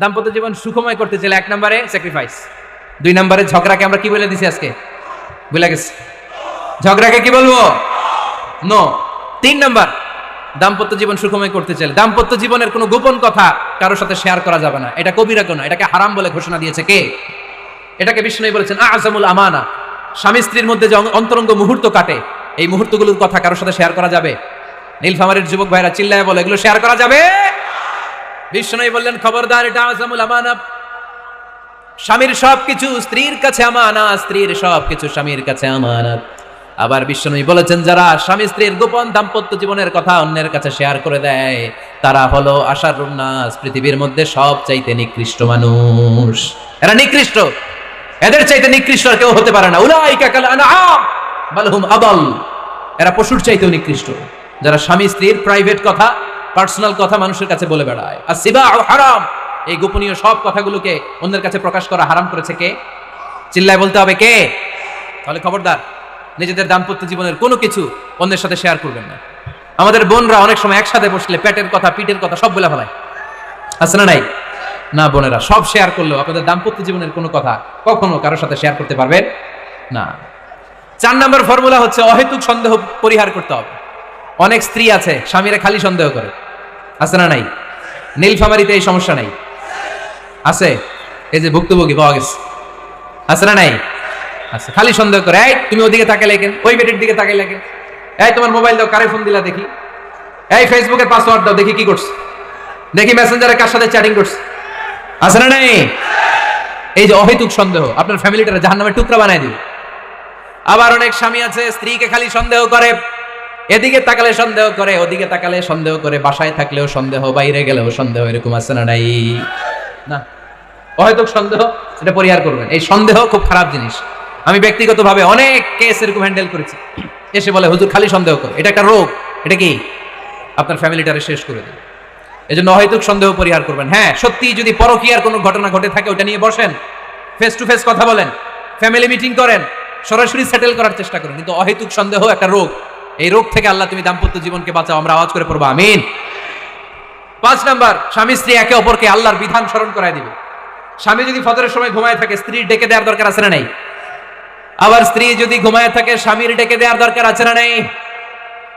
দাম্পত্য জীবন সুখময় করতে চাইলে এক নম্বরে স্যাক্রিফাইস দুই নম্বরে ঝগড়াকে আমরা কি বলে দিছি আজকে? বুঝলা গেছে। ঝগড়াকে কি বলব? নো তিন নম্বর, দাম্পত্য জীবন সুখময় করতে চাইলে। দাম্পত্য জীবনের কোনো গোপন কথা কারোর সাথে শেয়ার করা যাবে না। এটা কবিরা কোনো, এটাকে হারাম বলে ঘোষণা দিয়েছে কে? এটাকে বিষ্ণু বলেছেন, আজমুল আমানা। স্বামী স্ত্রীর মধ্যে যে অন্তরঙ্গ মুহূর্ত কাটে, এই মুহূর্তগুলোর কথা কারোর সাথে শেয়ার করা যাবে? নীলফামারের যুবক ভাইরা চিল্লায় বলে, এগুলো শেয়ার করা যাবে? বিষ্ণু বললেন, খবরদার, এটা আজমুল আমানা স্বামীর সবকিছু স্ত্রীর কাছে আমানা স্ত্রীর সবকিছু স্বামীর কাছে আমানত। আবার বিশ্বনবী বলেছেন, যারা স্বামী স্ত্রীর গোপন দাম্পত্য জীবনের কথা অন্যের কাছে শেয়ার করে দেয়, তারা হলো আশার রুন্নাস পৃথিবীর মধ্যে সব চাইতে নিকৃষ্ট মানুষ। এরা নিকৃষ্ট। এদের চাইতে নিকৃষ্ট আর কেউ হতে পারে না। উলাইকা কাল আনআম, বাল আদল। এরা পশুর চাইতেও নিকৃষ্ট। যারা স্বামী স্ত্রীর প্রাইভেট কথা পার্সোনাল কথা মানুষের কাছে বলে বেড়ায়। আর সিবা হারাম, এই গোপনীয় সব কথাগুলোকে অন্যের কাছে প্রকাশ করা হারাম করেছে কে? চিল্লায় বলতে হবে কে? তাহলে খবরদার, নিজেদের দাম্পত্য জীবনের কোনো কিছু অন্যের সাথে শেয়ার করবেন না। আমাদের বোনরা অনেক সময় একসাথে বসলে পেটের কথা, পিঠের কথা সব বলে ফেলায়। আছে না নাই? না, বোনেরা, সব শেয়ার করলেও আপনাদের দাম্পত্য জীবনের কোনো কথা কখনো কারোর সাথে শেয়ার করতে পারবেন না। চার নম্বর ফর্মুলা হচ্ছে অহেতুক সন্দেহ পরিহার করতে হবে। অনেক স্ত্রী আছে, স্বামীরা খালি সন্দেহ করে। আছে না নাই? নীলফামারিতে এই সমস্যা নাই। আছে? এই যে ভুক্তভোগী, পাওয়া গেছে। আছে না নাই? আছে, খালি সন্দেহ করে। এই, তুমি ওদিকে তাকালে কেন? ওই বেটির দিকে তাকাইলে কেন? এই, তোমার মোবাইল দাও, কারে ফোন দিলা দেখি? এই ফেসবুকের পাসওয়ার্ড দাও, দেখি কি করছে। দেখি মেসেঞ্জারে কার সাথে চ্যাটিং করছে। আছে না নাই? এই যে অহেতুক সন্দেহ, আপনার ফ্যামিলিটারে জাহান্নামের টুকরা বানায় দিবে। আবার অনেক স্বামী আছে, স্ত্রীকে খালি সন্দেহ করে এদিকে তাকালে সন্দেহ করে, ওদিকে তাকালে সন্দেহ করে, বাসায় থাকলেও সন্দেহ, বাইরে গেলেও সন্দেহ, এরকম আছে না নাই? না। অহেতুক সন্দেহ, এটা পরিহার করবেন। এই সন্দেহ খুব খারাপ জিনিস। আমি ব্যক্তিগতভাবে অনেক কেস এরকম হ্যান্ডেল করেছি। এসে বলে, হুজুর, খালি সন্দেহ করে। এটা একটা রোগ। এটা কি? আপনার ফ্যামিলিটারে শেষ করে দেবে এই জন্য অহেতুক সন্দেহ পরিহার করবেন। হ্যাঁ সত্যি যদি পরকীয়ার কোনো ঘটনা ঘটে থাকে ওটা নিয়ে বসেন। ফেস টু ফেস কথা বলেন। ফ্যামিলি মিটিং করেন। সরাসরি সেটেল করার চেষ্টা করেন। কিন্তু অহেতুক সন্দেহ একটা রোগ। এই রোগ থেকে আল্লাহ তুমি দাম্পত্য জীবনকে বাঁচাও, আমরা আওয়াজ করে পড়ব, আমিন। পাঁচ নাম্বার, স্বামী স্ত্রী একে অপরকে আল্লাহর বিধান স্মরণ করায় দিবে। স্বামী যদি ফজরের সময় ঘুমায় থাকে, স্ত্রীর ডেকে দেওয়ার দরকার আছে না নাই? আবার স্ত্রী যদি ঘুমায় থাকে, স্বামীর ডেকে দেওয়ার দরকার আছে না নাই?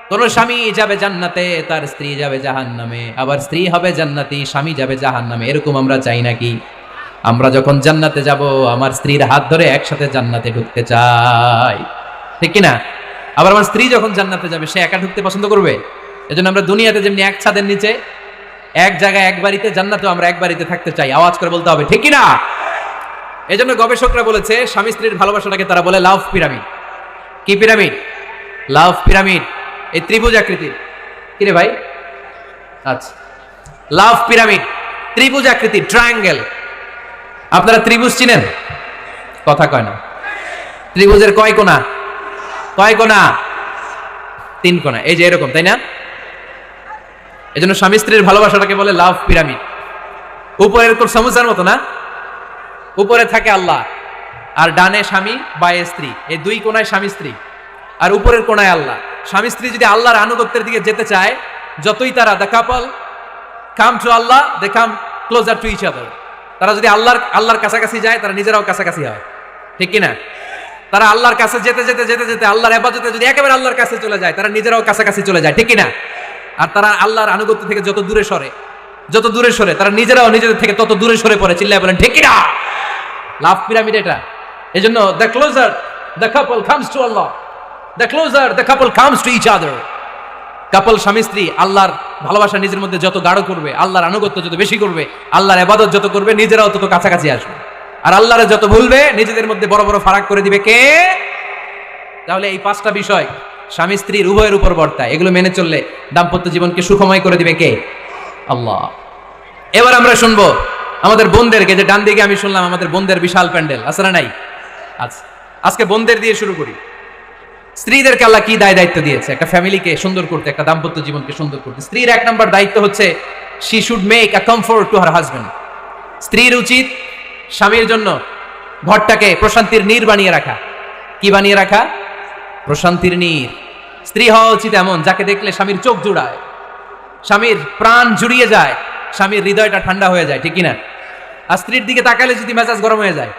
কোন স্বামী যাবে জান্নাতে, তার স্ত্রী যাবে জাহান নামে আবার স্ত্রী হবে জান্নাতি, স্বামী যাবে জাহান নামে এরকম আমরা চাই নাকি? আমরা যখন জান্নাতে যাব, আমার স্ত্রীর হাত ধরে একসাথে জান্নাতে ঢুকতে চাই। ঠিক কি না আবার আমার স্ত্রী যখন জান্নাতে যাবে, সে একা ঢুকতে পছন্দ করবে? এজন্য আমরা দুনিয়াতে যেমনি এক ছাদের নিচে, এক জায়গায় এক বাড়িতে, জান্নাতেও আমরা এক বাড়িতে থাকতে চাই। আওয়াজ করে বলতে হবে, ঠিক না এজন্য গবেষকরা বলেছে, স্বামী স্ত্রীর ভালোবাসাটাকে তারা বলে লাভ পিরামিড। কি পিরামিড? Love pyramid. এই ত্রিভুজ আকৃতির। কিরে ভাই? আচ্ছা। Love pyramid. ত্রিভুজ আকৃতি ট্রায়াঙ্গেল। আপনারা ত্রিভুজ চিনেন? কথা কয় না। ত্রিভুজের কয় কোনা কয় কোনা তিন কোনা এই যে এরকম, তাই না? এজন্য স্বামী স্ত্রীর ভালোবাসাটাকে বলে লাভ পিরামিড। উপরের তোর সমুচার মতো না? উপরে থাকে আল্লাহ, আর ডানে স্বামী, বায়ে স্ত্রী। এই দুই কোনায় স্বামী স্ত্রী, আর উপরের কোনায় আল্লাহ। স্বামী স্ত্রী যদি আল্লাহর আনুগত্যের দিকে যেতে চায়, যতই তারা the couple come to Allah they come closer to each other তারা যদি আল্লাহর আল্লাহর কাছাকাছি যায়, তারা নিজেরাও কাছাকাছি হয়। ঠিক কি না তারা আল্লাহর কাছে যেতে যেতে যেতে যেতে আল্লাহর এবাজতে যদি একেবারে আল্লাহর কাছে চলে যায়, তারা নিজেরাও কাছাকাছি চলে যায়, ঠিক না আর তারা আল্লাহর আনুগত্য থেকে যত দূরে সরে, যত দূরে সরে, তারা নিজেরাও নিজেদের থেকে তত দূরে সরে পড়ে, চিল্লায় বলেন, ঠিক না লাভ পিরামিড এটা। এই জন্য the closer the couple comes to Allah the closer the couple comes to each other couple স্বামী স্ত্রী আল্লাহর ভালোবাসা নিজের মধ্যে যত গাঢ় করবে, আল্লাহর আনুগত্য যত বেশি করবে, আল্লাহর এবাদত যত করবে, নিজেরাও তত কাছাকাছি আসবে। আর আল্লাহর যত ভুলবে, নিজেদের মধ্যে বড় বড় ফারাক করে দিবে কে? তাহলে এই পাঁচটা বিষয় স্বামী স্ত্রীর উভয়ের উপর বর্তায়। এগুলো মেনে চললে দাম্পত্য জীবনকে সুখময় করে দিবে কে? আল্লাহ। এবার আমরা শুনব আমাদের বোনদেরকে, যে ডান দিকে আমি শুনলাম আমাদের বোনদের বিশাল প্যান্ডেল, আছে না নাই? আচ্ছা আজকে বোনদের দিয়ে শুরু করি। স্ত্রীদেরকে আল্লাহ কি দায় দায়িত্ব দিয়েছে? একটা ফ্যামিলিকে সুন্দর করতে, একটা দাম্পত্য জীবনকে সুন্দর করতে। স্ত্রীর এক নম্বর দায়িত্ব হচ্ছে she should make a comfort to her husband স্ত্রীর উচিত স্বামীর জন্য ঘরটাকে প্রশান্তির নীর বানিয়ে রাখা। কি বানিয়ে রাখা? প্রশান্তির নীর। স্ত্রী হওয়া উচিত এমন, যাকে দেখলে স্বামীর চোখ জুড়ায়। স্বামীর প্রাণ জুড়িয়ে যায়, স্বামীর হৃদয়টা ঠান্ডা হয়ে যায়, ঠিক কি না আর স্ত্রীর দিকে তাকালে যদি মেজাজ গরম হয়ে যায়,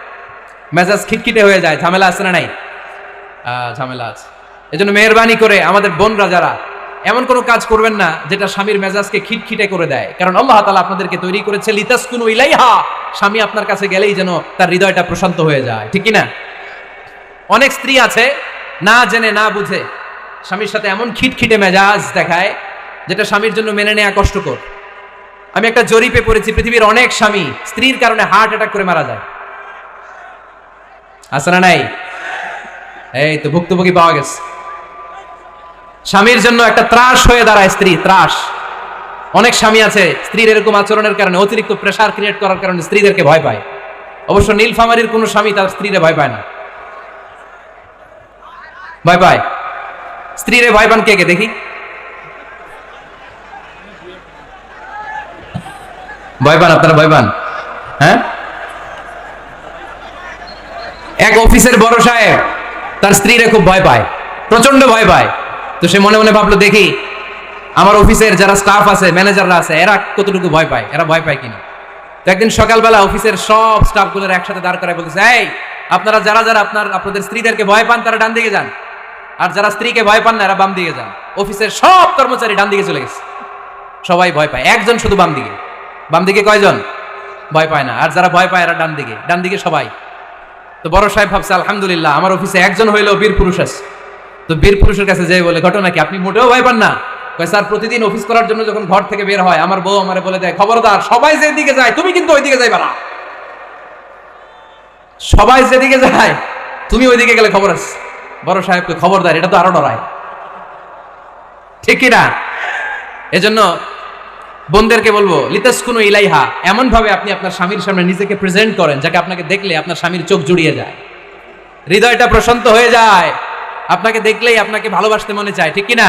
মেজাজ খিটখিটে হয়ে যায়, ঝামেলা আছে না নাই? ঝামেলা আছে। এজন্য মেহরবানি করে আমাদের বোনরা যারা, এমন কোনো কাজ করবেন না যেটা স্বামীর মেজাজকে খিটখিটে করে দেয়। কারণ আল্লাহ তালা আপনাদেরকে তৈরি করেছে লিতাসকুনু ইলাইহা। স্বামী আপনার কাছে গেলেই যেন তার হৃদয়টা প্রশান্ত হয়ে যায়, ঠিক না অনেক স্ত্রী আছে, না জেনে, না বুঝে, স্বামীর সাথে এমন খিটখিটে মেজাজ দেখায়, যেটা স্বামীর জন্য মেনে নেওয়া কষ্টকর। আমি একটা জরিপে পড়েছি, পৃথিবীর অনেক স্বামী স্ত্রীর কারণে হার্ট অ্যাটাক করে মারা যায়। আছে না নাই? এই তো ভুক্তভোগী পাওয়া গেছে। স্বামীর জন্য একটা ত্রাস হয়ে দাঁড়ায় স্ত্রী, ত্রাস। অনেক স্বামী আছে, স্ত্রীর এরকম আচরণের কারণে অতিরিক্ত প্রেসার ক্রিয়েট করার কারণে স্ত্রীদেরকে ভয় পায়। অবশ্য নীলফামারির কোনো স্বামী তার স্ত্রীরে ভয় পায় না। ভয় পায়? স্ত্রীরে ভয় পান কে কে? দেখি। ভয় পান, আপনারা ভয় পান? হ্যাঁ? এক অফিসের বড় সাহেব, তার স্ত্রীরে খুব ভয় পায় প্রচণ্ড ভয় পায়। তো সে মনে মনে ভাবলো, দেখি আমার অফিসের যারা স্টাফ আছে ম্যানেজাররা আছে, এরা কতটুকু ভয় পায়? এরা ভয় পায় কিনা? তো একদিন সকালবেলা অফিসের সব স্টাফগুলোর একসাথে দাঁড় করায় বলতেছে, এই, আপনারা যারা যারা আপনার, আপনাদের স্ত্রীদেরকে ভয় পান, তারা ডান দিকে যান। আর যারা স্ত্রীকে ভয় পান না, এরা বাম দিকে যান। অফিসের সব কর্মচারী ডান দিকে চলে গেছে। সবাই ভয় পায়। একজন শুধু বাম দিকে। বাম দিকে কয়জন? ভয় পায় না। আর যারা ভয় পায়, এরা ডান দিকে। ডান দিকে সবাই। তো বড় সাহেব ভাবছে, আলহামদুলিল্লাহ, আমার অফিসে একজন হইলেও বীর পুরুষ আছে। তো বীর পুরুষের কাছে যাই বলে, ঘটনা কি? আপনি মোটেও ভয় পান না? স্যার, প্রতিদিন অফিস করার জন্য যখন ঘর থেকে বের হয়, আমার বউ আমারে বলে দেয়, খবরদার, সবাই যেদিকে যায়, তুমি কিন্তু ওইদিকে যাইবা না। সবাই যেদিকে যায়, তুমি ওইদিকে গেলে খবর আছে। বড় সাহেবকে খবরদার, এটা তো আরও ডরায় ঠিক কিনা? এজন্য বোনদেরকে বলব লিতাস কোনো ইলাইহা এমন ভাবে আপনি আপনার স্বামীর সামনে নিজেকে প্রেজেন্ট করেন, যাকে আপনাকে দেখলে আপনার স্বামীর চোখ জুড়িয়ে যায়। হৃদয়টা প্রশান্ত হয়ে যায়। আপনাকে দেখলেই আপনাকে ভালোবাসতে মনে চায়, ঠিক কিনা?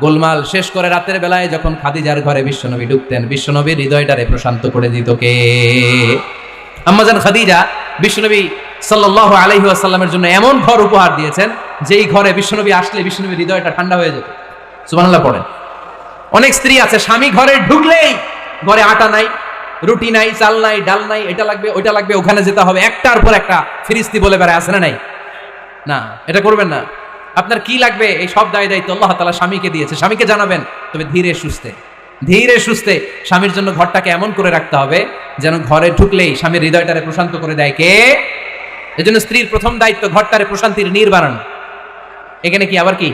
গোলমাল শেষ করে রাতের বেলায় যখন খাদিজার ঘরে বিশ্বনবী ঢুকতেন, বিশ্বনবীর হৃদয়টারে প্রশান্ত করে দিত কে? আম্মাজান খাদিজা, বিশ্বনবী আলাইহি ওয়াসাল্লামের জন্য এমন ঘর উপহার দিয়েছেন, যেই ঘরে বিশ্বনবী আসলে বিশ্বনবীর হৃদয়টা ঠান্ডা হয়ে যেত। সুবহানাল্লাহ পড়েন। অনেক স্ত্রী আছে, স্বামী ঘরে ঢুকলেই ঘরে আটা নাই, রুটি নাই, চাল নাই, ডাল নাই, এটা লাগবে, ওইটা লাগবে, ওখানে যেতে হবে, একটার পর একটা ফিরিস্তি বলে বেড়ায়, আছে না নাই? না, এটা করবেন না। আপনার কি লাগবে? এই সব দায় দায়িত্ব আল্লাহ তালা স্বামীকে দিয়েছে। স্বামীকে জানাবেন তবে ধীরে সুস্থে ধীরে সুস্থে স্বামীর জন্য ঘরটাকে এমন করে রাখতে হবে, যেন ঘরে ঢুকলেই স্বামীর হৃদয়টারে প্রশান্ত করে দেয়। কে? এজন্য স্ত্রীর প্রথম দায়িত্ব ঘরটারে প্রশান্তির নির্বারণ এখানে কি আবার কি?